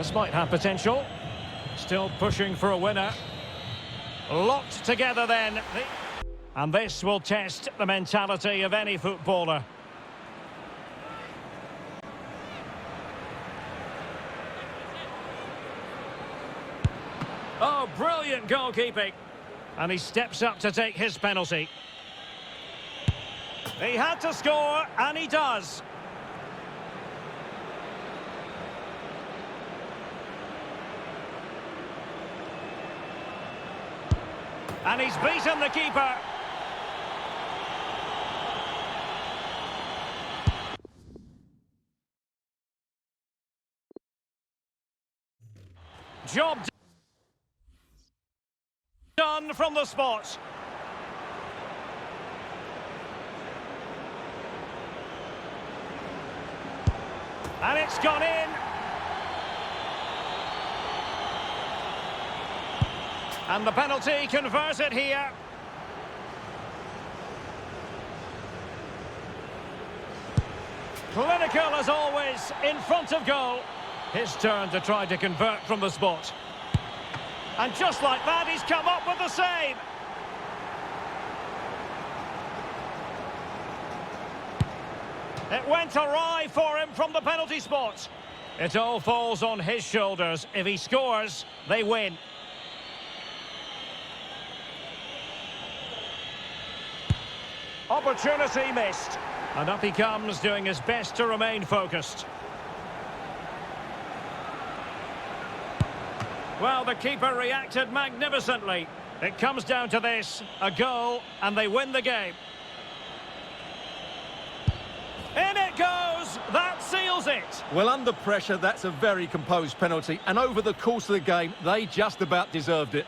This might have potential. Still pushing for a winner. Locked together then. And this will test the mentality of any footballer. Oh, brilliant goalkeeping. And he steps up to take his penalty. He had to score, and he does. And he's beaten the keeper. Job done from the spot. And it's gone in. And the penalty converts it here. Clinical as always, in front of goal. His turn to try to convert from the spot. And just like that, he's come up with the save. It went awry for him from the penalty spot. It all falls on his shoulders. If he scores, they win. Opportunity missed. And up he comes, doing his best to remain focused. Well, the keeper reacted magnificently. It comes down to this, a goal, and they win the game. In it goes! That seals it! Well, under pressure, that's a very composed penalty. And over the course of the game, they just about deserved it.